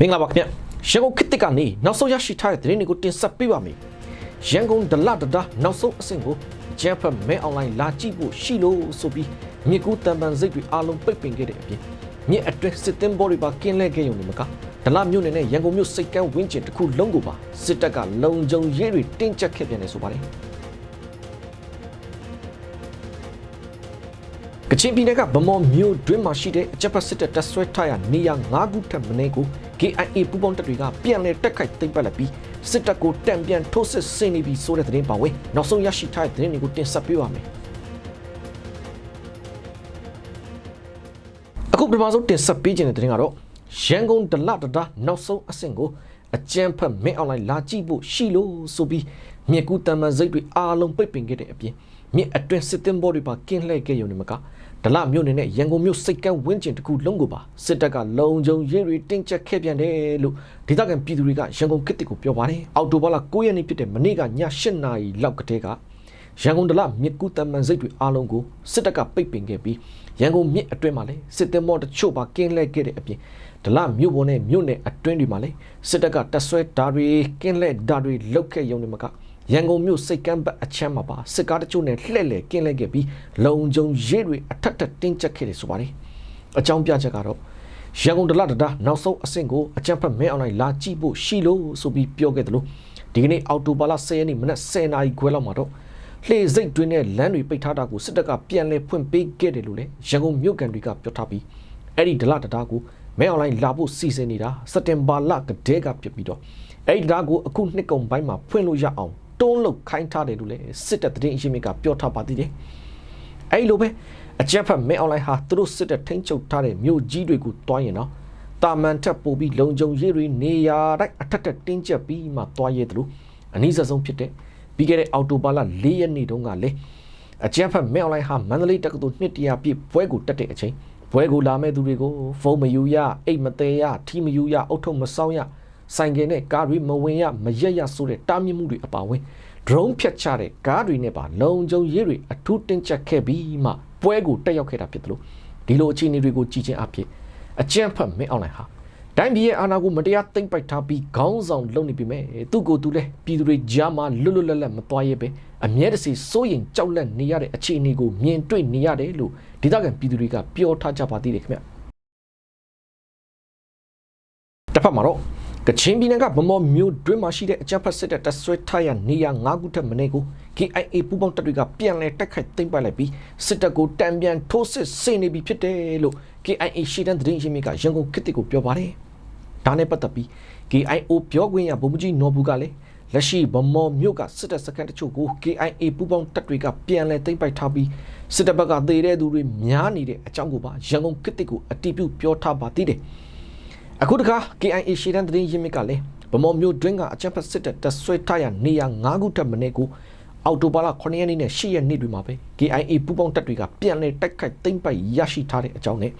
မင်္ဂလာပါခင်ဗျရန်ကုန်ခေတ်တစ်ကနေနောက်ဆုံးရရှိထားတဲ့သတင်းတွေကိုတင်ဆက်ပေးပါမယ်ရန်ကုန်ဒလဒဒါနောက်ဆုံးအဆင့်ကိုဂျက်ဖတ်မဲအွန်လိုင်းလာကြည့်ဖို့ရှိလို့ဆိုပြီးမြေကူးတန်ပန်စိတ်တွေအားလုံးပိတ်ပင်ခဲ့တဲ့အပြင်မြေအတွင်းစစ်တင်ဘော်တွေပါကင်းလဲခဲ့ရုံနဲ့မကဒလမြို့နယ်နဲ့ရန်ကုန်မြို့စိတ်ကမ်းဝင်းကျင်တစ်ခုလုံးကိုပါစစ်တပ်ကလုံခြုံရေးတွေတင်းကျပ်ခဲ့ပြန်တယ်ဆိုပါတယ် ကချင်ပြည်နယ်ကဗမော်မြို့တွင်းမှာရှိတဲ့အကြပ်ဖက်စစ်တပ်တပ်ဆွဲထားရနေရာ၅ခုထပ်မင်းကို KIA ပူးပေါင်းတပ်တွေကပြန်လည်တက်ခိုက်သိမ်းပိုက်လိုက်ပြီးစစ်တပ်ကိုတံပြန်ထိုးစစ်ဆင်နေပြီဆိုတဲ့သတင်းပါဝင်နောက်ဆုံးရရှိထားတဲ့သတင်းတွေကိုတင်ဆက်ပေးပါမယ်အခုပထမဆုံးတင်ဆက်ပေးခြင်းတဲ့သတင်းကတော့ရန်ကုန်ဒလဒဒါနောက်ဆုံးအဆင့်ကိုအကြမ်းဖက်မင်းအွန်လိုင်းလာကြည့်ဖို့ရှိလို့ဆိုပြီးမြေကူးတံမန်စိတ်တွေအားလုံးပိတ်ပင်ခဲ့တဲ့အပြင် မြစ်အတွင်းစစ်တင်ဘောတွေပါကင်းလှည့်ခဲ့ရုံနဲ့မကဒလမြို့နယ်နဲ့ရန်ကုန်မြို့စိတ်ကမ်းဝင်းကျင်တစ်ခုလုံးကိုပါစစ်တပ်ကလုံခြုံရေးတွေတင်းကျပ်ခဲ့ပြန်တယ်လို့ဒေသခံပြည်သူတွေကရန်ကုန်ခေတ်တစ်ကိုပြောပါတယ်အော်တိုဘာလ9ရက်နေ့ဖြစ်တဲ့မနေ့ကည8နာရီလောက်ကတည်းကရန်ကုန်ဒလမြစ်ကူးတမန်စိတ်တွေအားလုံးကိုစစ်တပ်ကပိတ်ပင်ခဲ့ပြီးရန်ကုန်မြစ်အတွင်းမှာလည်းစစ်တင်မောတချို့ပါကင်းလှည့်ခဲ့တဲ့အပြင်ဒလမြို့ပေါ်နဲ့မြို့နယ်အတွင်းတွေမှာလည်းစစ်တပ်ကတပ်ဆွဲဓာတွေကင်းလှည့်ဓာတွေလုတ်ခဲ့ရုံနဲ့မက ရန်ကုန်မြို့စိတ်ကမ်းဘက်အချမ်းမှာပါစစ်ကားတချို့နဲ့လှည့်လည်ကင်းလှည့်ခဲ့ပြီးလုံခြုံရေးတွေအထက်ထက်တင်းကျပ်ခဲ့တယ်ဆိုပါတယ်အကြောင်းပြချက်ကတော့ရန်ကုန်ဒလဒဒါနောက်ဆုံးအဆင့်ကိုအကြံဖက်မဲအွန်လိုင်းလာကြည့်ဖို့ရှိလို့ဆိုပြီးပြောခဲ့တယ်လို့ဒီကနေ့အော်တိုဘာလ10ရက်နေ့မနက်10နာရီခွဲလောက်မှာတော့လှေစိတ်တွင်းနဲ့လမ်းတွေပိတ်ထားတာကိုစစ်တပ်ကပြန်လည်ဖွင့်ပေးခဲ့တယ်လို့လည်းရန်ကုန်မြို့ကန်တွေကပြောထားပြီးအဲ့ဒီဒလဒဒါကိုမဲအွန်လိုင်းလာဖို့စီစဉ်နေတာစက်တင်ဘာလကတည်းကဖြစ်ပြီးတော့အဲ့ဒီဒါကိုအခုနှစ်ကုန်ပိုင်းမှာဖွင့်လို့ရအောင် တွန်းလုတ်ခိုင်းထားတယ်လို့လည်းစစ်တပ်သတင်းအရင်းမြစ်ကပြောထားပါသေးတယ်။အဲဒီလိုပဲအကြက်ဖက်မဲအွန်လိုင်းဟာသူတို့စစ်တပ်ထိန်းချုပ်ထားတဲ့မြို့ကြီးတွေကိုတွားရင်တော့တာမန်ထက်ပိုပြီးလုံခြုံရေးတွေနေရာတိုင်းအထက်ထက်တင်းကျပ်ပြီးမှတွားရဲတယ်လို့အနည်းဆုံးဖြစ်တဲ့ပြီးခဲ့တဲ့အော်တိုဘာလ၄ရက်နေ့တုန်းကလေအကြက်ဖက်မဲအွန်လိုင်းဟာမန္တလေးတက္ကသိုလ်နှစ်တရာပြည့်ဘွဲကိုတက်တဲ့အချိန်ဘွဲကိုလာမဲ့သူတွေကိုဖုန်းမယူရအိတ်မသေးရထီမယူရအုတ်ထုံမဆောင်ရ ဆိုင်ကယ်နဲ့ကားတွေမဝင်ရမရက်ရဆိုတဲ့တားမြစ်မှုတွေအပါအဝင် drone ဖြတ်ချတဲ့ကားတွေနဲ့ပါလုံခြုံရေးတွေအထူးတင်းကျပ်ခဲ့ပြီးမှပွဲကိုတက်ရောက်ခဲ့တာဖြစ်တယ်လို့ဒီလိုအခြေအနေတွေကိုကြည်ချင်းအဖြစ်အကြံဖတ်မင်းအွန်လိုင်းဟာတိုင်းပြည်ရဲ့အာဏာကိုမတရားသိမ်းပိုက်ထားပြီးခေါင်းဆောင်လုပ်နေပြီမဲ့သူ့ကိုယ်သူလဲပြည်သူတွေကြားမှာလွတ်လွတ်လပ်လပ်မသွားရဲပဲအမြဲတစေစိုးရင်ကြောက်လန့်နေရတဲ့အခြေအနေကိုမြင်တွေ့နေရတယ်လို့ဒေသခံပြည်သူတွေကပြောထားကြပါသေးတယ်ခင်ဗျတစ်ဖက်မှာတော့ ကချင်ပြည်နယ်ကဗမော်မြို့တွင်းမှာရှိတဲ့အကြမ်းဖက်စစ်တပ်တပ်ဆွဲထားရနေရ၅ခုထက်မနည်းကို KIA ပူးပေါင်းတပ်တွေကပြန်လည်တိုက်ခိုက်သိမ်းပိုက်လိုက်ပြီးစစ်တပ်ကိုတံပြန်ထိုးစစ်ဆင်နေပြီဖြစ်တယ်လို့ KIA ရှေ့တန်းသတင်းရင်းမြစ်ကရန်ကုန်ခေတ်တစ်ကိုပြောပါတယ်။ဒါနဲ့ပတ်သက်ပြီး KIO ပြောခွင့်ရဗိုလ်မှူးကြီးနော်ဘူးကလည်းလက်ရှိဗမော်မြို့ကစစ်တပ်စခန်းတချို့ကို KIA ပူးပေါင်းတပ်တွေကပြန်လည်သိမ်းပိုက်ထားပြီးစစ်တပ်ဘက်ကသေတဲ့သူတွေများနေတဲ့အကြောင်းကိုပါရန်ကုန်ခေတ်တစ်ကိုအတိပြုပြောထားပါသေးတယ်။ အခုတခါ KIA ရှေ့တန်းသတင်းရင်းမြစ်ကလည်းဗမော်မျိုးတွင်းကအကြမ်းဖက်စစ်တပ်တဆွဲထားရနေရ၅ခုထပ်မင်းကိုအော်တိုဘာလ9ရက်နေ့နဲ့10ရက်နေ့တွေမှာပဲ KIA ပူးပေါင်းတပ်တွေကပြန်လည်တိုက်ခိုက်သိမ်းပိုက်ရရှိထားတဲ့အကြောင်းနဲ့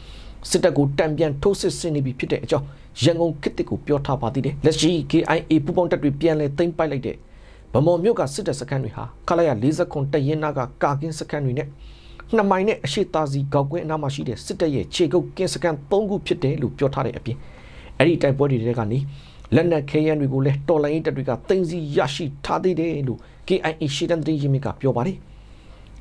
စစ်တပ်ကိုတံပြန်ထိုးစစ်ဆင်နေပြီဖြစ်တဲ့အကြောင်းရန်ကုန်ခေတ်တစ်ကိုပြောထားပါသေးတယ်လက်ရှိ KIA ပူးပေါင်းတပ်တွေပြန်လည်သိမ်းပိုက်လိုက်တဲ့ဗမော်မြို့ကစစ်တပ်စခန်းတွေဟာခလာရ40ခွန်တရင်နာကကာကင်းစခန်းတွေနဲ့နှစ်မိုင်နဲ့အရှိသားစီကောက်ကွင်းအနားမှာရှိတဲ့စစ်တပ်ရဲ့ခြေကုပ်ကင်းစခန်း၃ခုဖြစ်တယ်လို့ပြောထားတဲ့အပြင် အဲ့ဒီတိုက်ပွဲတွေတဲကနေလက်နက်ခဲယမ်းတွေကိုလည်းတော်လိုင်းတပ်တွေကတင်စီရရှိထားသေးတယ်လို့ KIA ရှေ့တန်းသတင်းရင်းမြစ်ကပြောပါတယ်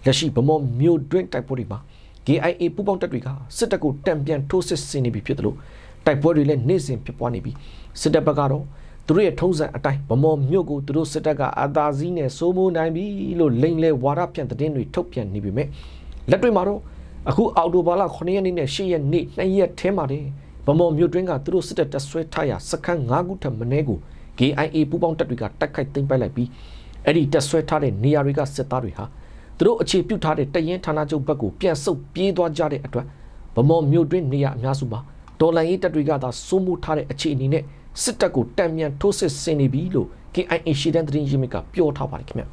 လက်ရှိဗမော်မြို့တွင်းတိုက်ပွဲတွေမှာ KIA ပူးပေါင်းတပ်တွေကစစ်တပ်ကိုတံပြန်ထိုးစစ်ဆင်နေပြီဖြစ်တယ်လို့တိုက်ပွဲတွေလည်းနေ့စဉ်ဖြစ်ပွားနေပြီးစစ်တပ်ဘက်ကတော့သူတို့ရဲ့ထုံးစံအတိုင်းဗမော်မြို့ကိုသူတို့စစ်တပ်ကအသာစီးနဲ့စိုးမိုးနိုင်ပြီလို့လိန်လဲဝါဒပြန်သတင်းတွေထုတ်ပြန်နေပြီမဲ့လက်တွေ့မှာတော့အခုအော်တိုဘာလ9ရက်နေ့နဲ့10ရက်နေ့2ရက်ထဲမှာတည်း ဗမော်မြို့တွင်းကသူတို့စစ်တပ်တပ်ဆွဲထားရာစခန်း၅ခုထပ်မင်းကို KIA ပူးပေါင်းတပ်တွေကတိုက်ခိုက်သိမ်းပိုက်လိုက်ပြီးအဲ့ဒီတပ်ဆွဲထားတဲ့နေရာတွေကစစ်သားတွေဟာသူတို့အခြေပြုထားတဲ့တရင်ဌာနချုပ်ဘက်ကိုပြန်ဆုတ်ပြေးသွားကြတဲ့အတွက်ဗမော်မြို့တွင်းနေရာအများစုမှာဒေါ်လာရေးတပ်တွေကသာစိုးမိုးထားတဲ့အခြေအနေနဲ့စစ်တပ်ကိုတံမြန်ထိုးစစ်ဆင်နေပြီလို့ KIA ရှေ့တန်းသတင်းရင်းမြစ်ကပြောထားပါတယ်ခင်ဗျ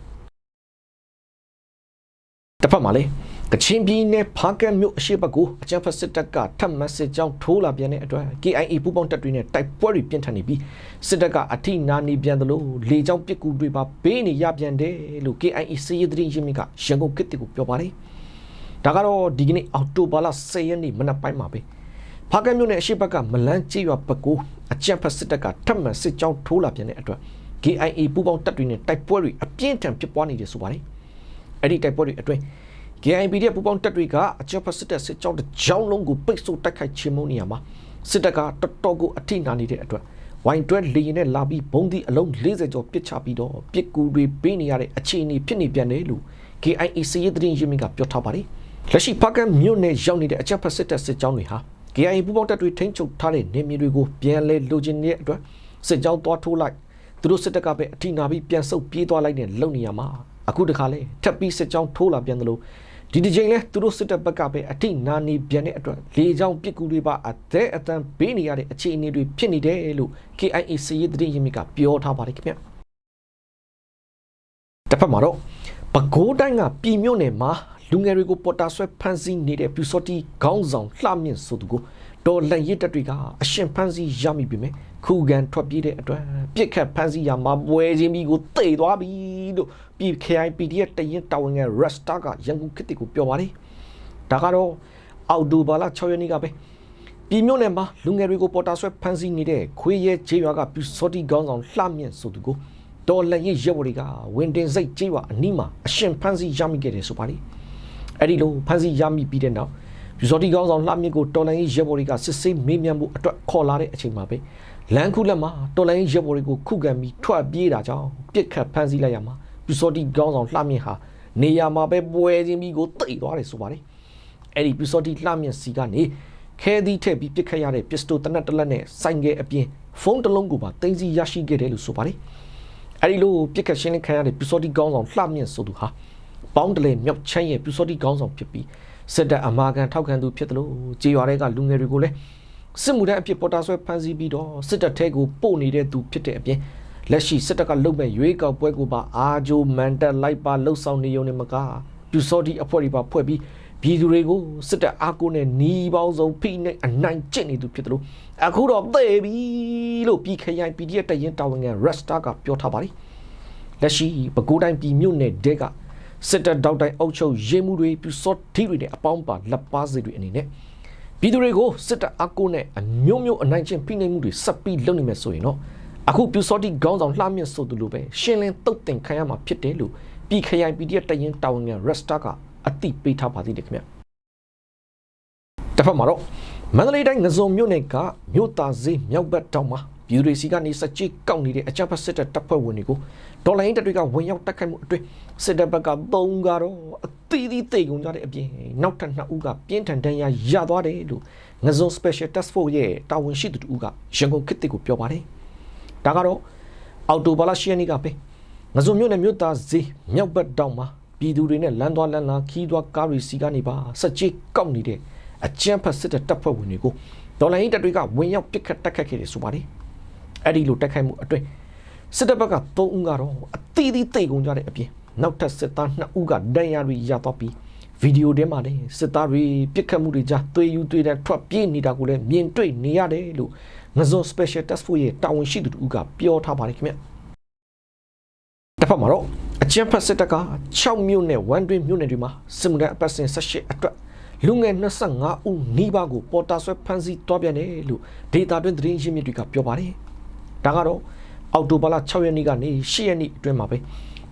တစ်ဖက်မှာလည်း ကချင်ပြည်နယ်ဖားကတ်မြို့အရှိဘက်ကိုအကြမ်းဖက်စစ်တပ်ကထပ်မံစစ်ကြောင်းထိုးလာပြန်တဲ့အတွက် KIA ပူးပေါင်းတပ်တွေနဲ့တိုက်ပွဲတွေပြင်းထန်နေပြီးစစ်တပ်ကအထိနာနေပြန်တယ်လို့လေကြောင်းပစ်ကူတွေပါဘေးနေရပြန်တယ်လို့ KIA စီးရီးသတင်းရင်းမြစ်ကရန်ကုန်ကစ်တီကိုပြောပါတယ်ဒါကတော့ဒီကနေ့အောက်တိုဘာလ10ရက်နေ့မနက်ပိုင်းမှာပဲဖားကဲမြို့နယ်အရှိဘက်ကမလန်းကြေးရွာဘက်ကိုအကြက်ဖက်စစ်တပ်ကထပ်မံစစ်ကြောင်းထိုးလာပြန်တဲ့အတွက် KIA ပူးပေါင်းတပ်တွေနဲ့တိုက်ပွဲတွေအပြင်းထန်ဖြစ်ပွားနေတယ်ဆိုပါတယ်အဲ့ဒီတိုက်ပွဲတွေအတွင်း KIB ရဲ့ပူပေါင်းတပ်တွေကအကြမ်းဖက်စစ်တပ်စစ်ကြောင်းတစ်ကြောင်းလုံးကိုပိတ်ဆို့တိုက်ခိုက်ချေမှုနေရမှာစစ်တပ်ကတော်တော်ကိုအထိနာနေတဲ့အတွက်ဝိုင်တွဲလေရင်နဲ့လာပြီးဘုံဒီအလုံး40ကျော်ပစ်ချပြီးတော့ပစ်ကူတွေပေးနေရတဲ့အခြေအနေဖြစ်နေပြန်တယ်လို့ KIA စည်ရည်သတင်းရင်းမြစ်ကပြောထားပါတယ်လက်ရှိဖကန်မြို့နယ်ရောက်နေတဲ့အကြမ်းဖက်စစ်တပ်စစ်ကြောင်းတွေဟာ KIA ပူပေါင်းတပ်တွေထိန်းချုပ်ထားတဲ့နေမြေတွေကိုပြန်လဲလိုချင်တဲ့အတွက်စစ်ကြောင်းသွားထိုးလိုက်သူတို့စစ်တပ်ကပဲအထိနာပြီးပြန်ဆုတ်ပြေးသွားလိုက်တဲ့လုံနေရမှာအခုတခါလဲထပ်ပြီးစစ်ကြောင်းထိုးလာပြန်တယ်လို့ ဒီဒီချိန်လဲသူတို့စစ်တပ်ဘက်ကပဲအထိနာနေပြန်တဲ့အတွက်လေကြောင်းပစ်ကူတွေပါအသက်အတန်ပေးနေရတဲ့အခြေအနေတွေဖြစ်နေတယ်လို့ KIA စည်ရည်သတင်းရင်းမြစ်ကပြောထားပါတယ်ခင်ဗျတစ်ဖက်မှာတော့ပဲခူးတိုင်းကပြည်မြို့နယ်မှာလူငယ်တွေကိုပေါ်တာဆွဲဖမ်းဆီးနေတဲ့ပြူစောတီခေါင်းဆောင်လှမြင့်ဆိုသူကိုတော်လန်ရစ်တပ်တွေကအရှင်ဖမ်းဆီးရမိပြီမယ်ခုခံထွက်ပြေးတဲ့အတွက်ပြစ်ခတ်ဖမ်းဆီးရမှာပွဲချင်းပြီးကိုတိတ်သွားပြီလို့ ပြည် KIPDF တရင်တာဝန်ငယ် Rasta ကရန်ကုန်ခေတ်ကိုပြောပါတယ်ဒါကတော့အောက်တိုဘာလ6ရက်နေ့ကပဲပြည်မြို့နယ်မှာလူငယ်တွေကိုပေါ်တာဆွဲဖမ်းဆီးနေတဲ့ခွေးရဲကျေးရွာကပြူစောတီခေါင်းဆောင်လှမြင့်ဆိုသူကိုတော်လန်ရစ်ရဲဘော်တွေကဝင်တင်စိတ်ကျေးရွာအနီးမှာအရှင်ဖမ်းဆီးရမိခဲ့တယ်ဆိုပါတယ်အဲ့ဒီလိုဖမ်းဆီးရမိပြီးတဲ့နောက်ပြူစောတီကောင်းဆောင်လှမြင့်ကိုတော်လိုင်းရဲဘော်တွေကစစ်ဆေးမေးမြန်းမှုအတွက်ခေါ်လာတဲ့အချိန်မှာပဲလန်ခုလက်မှာတော်လိုင်းရဲဘော်တွေကိုခုခံပြီးထွက်ပြေးတာကြောင့်ပြစ်ခတ်ဖမ်းဆီးလိုက်ရမှာ ပြူစောတီကောင်းဆောင်လှမြင့်ဟာနေရာမှာပဲပွဲချင်းပြီးကိုတိတ်သွားတယ်ဆိုပါတယ်အဲ့ဒီပြူစောတီလှမြင့်စီကနေခဲသီးထည့်ပြီးပြစ်ခတ်ရတဲ့ပစ္စတိုတနက်တစ်လက်နဲ့ဆိုင်ငယ်အပြင်ဖုန်းတစ်လုံးကိုပါတင်စီရရှိခဲ့တယ်လို့ဆိုပါတယ်အဲ့ဒီလိုပြစ်ခတ်ရှင်းလင်းခံရတဲ့ပြူစောတီကောင်းဆောင်လှမြင့်ဆိုသူဟာပေါင်းတလဲမြောက်ချမ်းရဲ့ပြူစောတိကောင်းဆောင်ဖြစ်ပြီးစစ်တပ်အမာခံထောက်ခံသူဖြစ်တယ်လို့ကြေးရွာတွေကလူငယ်တွေကိုလည်းစစ်မှုထမ်းအဖြစ်ပေါ်တာဆွဲဖမ်းဆီးပြီးတော့စစ်တပ်ထဲကိုပို့နေတဲ့သူဖြစ်တဲ့အပြင် လက်ရှိစစ်တပ်ကလုပ်မဲ့ရွေးကောက်ပွဲကိုပါအာဂျိုမန်တက်လိုက်ပါလှုပ်ဆောင်နေုံနဲ့မကပြူစောတိအဖွဲ့တွေပါဖွဲ့ပြီးပြည်သူတွေကိုစစ်တပ်အားကိုးနဲ့หนีပေါင်းစုံဖိနှိပ်အနိုင်ကျင့်နေသူဖြစ်တယ်လို့အခုတော့သေပြီလို့ပြည်ခရိုင် PDF တရင်တာဝန်ခံ Rasta ကပြောထားပါတယ်လက်ရှိပဲခူးတိုင်းပြည်မြို့နယ်တဲကစစ်တပ်တောက်တိုင်းအုပ်ချုပ်ရေးမှုတွေပြူစောတိတွေနဲ့အပေါင်းပါလက်ပါစီတွေအနေနဲ့ပြည်သူတွေကိုစစ်တပ်အကုနဲ့အမျိုးမျိုးအနိုင်ကျင့်ဖိနှိပ်မှုတွေဆက်ပြီးလုပ်နေမယ်ဆိုရင်တော့ အခုပြူစောတိခေါင်းဆောင်လှမြင့်ဆိုသူလိုပဲရှင်းလင်းတုတ်တင်ခံရမှာဖြစ်တယ်လို့ပြည်ခရိုင် PDF တရင်တာဝန်ခံ Rasta ကအတိပေးထားပါသေးတယ်ခင်ဗျတစ်ဖက်မှာတော့မန္တလေးတိုင်းငစုံမြို့နယ်ကမြို့သားဈေးမြောက်ဘက်တောင်မှာပြည်သူတွေစီကနေစကြေးကောက်နေတဲ့အကြမ်းဖက်စစ်တပ်တပ်ဖွဲ့ဝင်တွေကိုဒေါ်လာရင်းတပ်တွေကဝင်ရောက်တိုက်ခိုက်မှုအတွင်းစစ်တပ်ဘက်ကသုံးကတော့အသီးသီးတိတ်ကုန်ကြတဲ့အပြင်နောက်ထပ်နှစ်ဦးကပြင်းထန်ဒဏ်ရာရသွားတယ်လို့ငစုံ Special Task Force ရဲ့တာဝန်ရှိသူတူကရန်ကုန်ခေတ်တစ်ကိုပြောပါတယ်။ ဒါကတော့အော်တိုဘာလ10ရက်နေ့ကပဲငစုံမြို့နယ်မြို့သားဈေးမြောက်ဘက်တောင်မှာပြည်သူတွေနဲ့လမ်းသွားလမ်းလာခီးသွားကားတွေစီကနေပါစကြေးကောက်နေတဲ့အကြမ်းဖက်စစ်တပ်တပ်ဖွဲ့ဝင်တွေကိုဒေါ်လာရင်းတပ်တွေကဝင်ရောက်ပစ်ခတ်တိုက်ခတ်ခဲ့တယ်ဆိုပါတယ်။အဲ့ဒီလိုတိုက်ခိုက်မှုအတွင်းစစ်တပ်ဘက်က3ဦးကတော့အသီးသီးတိတ်ကုန်ကြတဲ့အပြင်နောက်ထပ်စစ်သား2ဦးကဒဏ်ရာတွေရသွားပြီးဗီဒီယိုထဲမှာလည်းစစ်သားတွေပြစ်ခတ်မှုတွေကြားသွေးယူသွေးတန်းထွက်ပြေးနေတာကိုလည်းမြင်တွေ့နေရတယ်လို့ ငဇွန် Special Task Force ရဲ့တာဝန်ရှိသူတို့ကပြောထားပါတယ်ခင်ဗျတစ်ဖက်မှာတော့အကြံဖက်စစ်တပ်က6မြို့နယ်1တွင်းမြို့နယ်တွေမှာစစ်မှုထမ်းအပတ်စဉ်18အတွက်လူငယ်25ဦးနီးပါးကိုပေါ်တာဆွဲဖမ်းဆီးတွားပြန်တယ်လို့ဒေတာတွင်သတင်းရင်းမြစ်တွေကပြောပါတယ်ဒါကတော့အောက်တိုဘာလ6ရက်နေ့ကနေ10ရက်နေ့အတွင်းမှာပဲ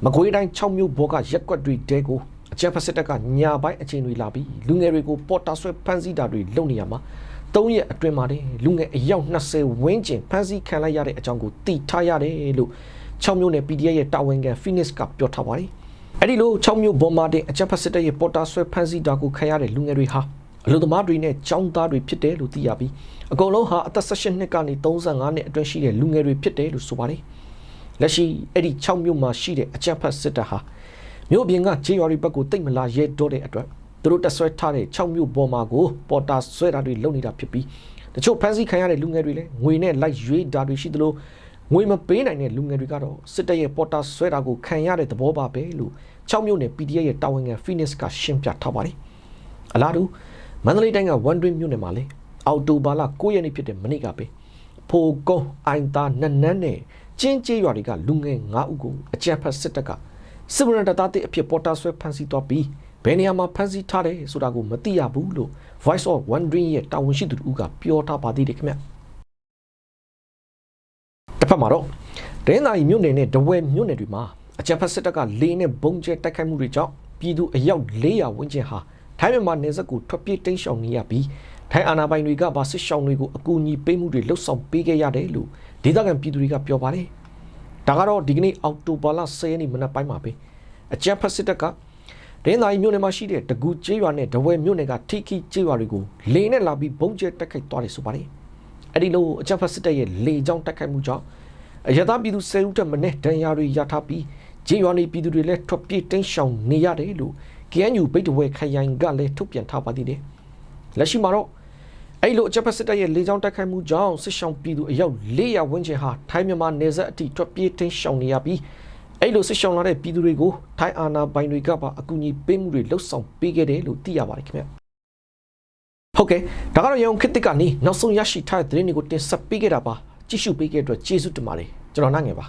မကွေးတိုင်း6မြို့ဘောကရက်ကွက်တွေတဲကိုအကြမ်းဖက်စစ်တပ်ကညာပိုင်းအချိန်တွေလာပြီးလူငယ်တွေကိုပေါ်တာဆွဲဖမ်းဆီးတာတွေလုပ်နေရမှာ ၃ရက်အတွင်းမှာတည်းလူငယ်အယောက်20ဝန်းကျင်ဖမ်းဆီးခံလိုက်ရတဲ့အကြောင်းကိုသိထားရတယ်လို့6မြို့နယ် PDF ရဲ့တာဝန်ခံ Phoenix ကပြောထားပါတယ်အဲ့ဒီလို6မြို့ဘောမှာတဲ့အကြမ်းဖက်စစ်တပ်ရဲ့ပေါ်တာဆွဲဖမ်းဆီးတာကိုခံရတဲ့လူငယ်တွေဟာအလို့သမားတွေနဲ့ចောင်းသားတွေဖြစ်တယ်လို့သိရပြီးအကုန်လုံးဟာအသက်18နှစ်ကနေ35နှစ်အတွင်းရှိတဲ့လူငယ်တွေဖြစ်တယ်လို့ဆိုပါတယ်လက်ရှိအဲ့ဒီ6မြို့မှာရှိတဲ့အကြမ်းဖက်စစ်တပ်ဟာမြို့ပြင်ကခြေရွာတွေဘက်ကိုတိတ်မလာရဲတော့တဲ့အတွက် သူတို့တက်ဆွဲထားတဲ့6မြို့ပေါ်မှာကိုပေါ်တာဆွဲတာတွေလုပ်နေတာဖြစ်ပြီးတချို့ဖမ်းဆီးခံရတဲ့လူငယ်တွေလည်းငွေနဲ့လိုက်ရွေးတာတွေရှိသလိုငွေမပေးနိုင်တဲ့လူငယ်တွေကတော့စစ်တပ်ရဲ့ပေါ်တာဆွဲတာကိုခံရတဲ့သဘောပါပဲလို့6မြို့နယ် PDF ရဲ့တာဝန်ခံ Phoenix ကရှင်းပြထားပါတယ်အလားတူမန္တလေးတိုင်းကဝန်တွင်းမြို့နယ်မှာလေအော်တိုဘာလ9ရက်နေ့ဖြစ်တဲ့မနေ့ကပဲဖိုကုန်းအိုင်သားနန်းနန်းနဲ့ကျင်းကျေးရွာတွေကလူငယ်9ဦးကိုအကြမ်းဖက်စစ်တပ်ကစစ်ဗရန်တသားတဲ့အဖြစ်ပေါ်တာဆွဲဖမ်းဆီးသွားပြီး ဘယ်နေရာမှာဖမ်းဆီးထားတယ်ဆိုတာကိုမသိရဘူးလို့ Voice of Wondering ရဲ့တာဝန်ရှိသူတူကပြောထားပါသေးတယ်ခင်ဗျတစ်ဖက်မှာတော့ဒင်းသာရီမြို့နယ်နဲ့ဒဝဲမြို့နယ်တွေမှာအကြံဖက်စစ်တပ်ကလေနဲ့ဘုံကျဲတိုက်ခိုက်မှုတွေကြောင့်ပြည်သူအယောက်400ဝန်းကျင်ဟာထိုင်းမြန်မာနယ်စပ်ကိုထွက်ပြေးတိမ်းရှောင်နေရပြီးထိုင်းအာဏာပိုင်တွေကပါစစ်ရှောင်တွေကိုအကူအညီပေးမှုတွေလှုပ်ဆောင်ပေးခဲ့ရတယ်လို့ဒေသခံပြည်သူတွေကပြောပါတယ်။ဒါကတော့ဒီကနေ့အောက်တိုဘာလ10ရက်နေ့မနက်ပိုင်းမှာပဲအကြံဖက်စစ်တပ်က ဒင်းသာရီမြို့နယ်မှာရှိတဲ့တကူကျေးရွာနဲ့ဒဝဲမြို့နယ်ကထိခိကျေးရွာတွေကိုလေနဲ့လာပြီးဘုံကျဲတိုက်ခိုက်သွားတယ်ဆိုပါတယ်။အဲ့ဒီလိုအကြံဖက်စစ်တပ်ရဲ့လေကြောင်းတိုက်ခိုက်မှုကြောင့်အရသာပြည်သူ10ဦးတက်မနဲ့ဒဏ်ရာတွေရထားပြီးကျေးရွာနေပြည်သူတွေလည်းထွက်ပြေးတင်းရှောင်နေရတယ်လို့ KNU ဗိတ်တဝဲခရိုင်ကလည်းထုတ်ပြန်ထားပါသေးတယ်။လက်ရှိမှာတော့အဲ့လိုအချက်ဖက်စစ်တပ်ရဲ့လေကြောင်းတိုက်ခိုက်မှုကြောင့်စစ်ရှောင်ပြည်သူအယောက်400ဝန်းကျင်ဟာထိုင်းမြန်မာနယ်စပ်အထိထွက်ပြေးတင်းရှောင်နေရပြီး အဲ့လိုစစ်ရှောင်လာတဲ့ပြည်သူတွေကိုထိုင်းအာဏာပိုင်တွေကပါအကူအညီပေးမှုတွေလှုပ်ဆောင်ပေးခဲ့တယ်လို့သိရပါတယ်ခင်ဗျ။ဟုတ်ကဲ့ဒါကတော့ရအောင်ခစ်တစ်ကနေနောက်ဆုံးရရှိထားတဲ့သတင်းတွေကိုတင်ဆက်ပေးခဲ့တာပါကြည့်ရှုပေးခဲ့တဲ့အတွက်ကျေးဇူးတင်ပါတယ်ကျွန်တော်နိုင်ငယ်ပါ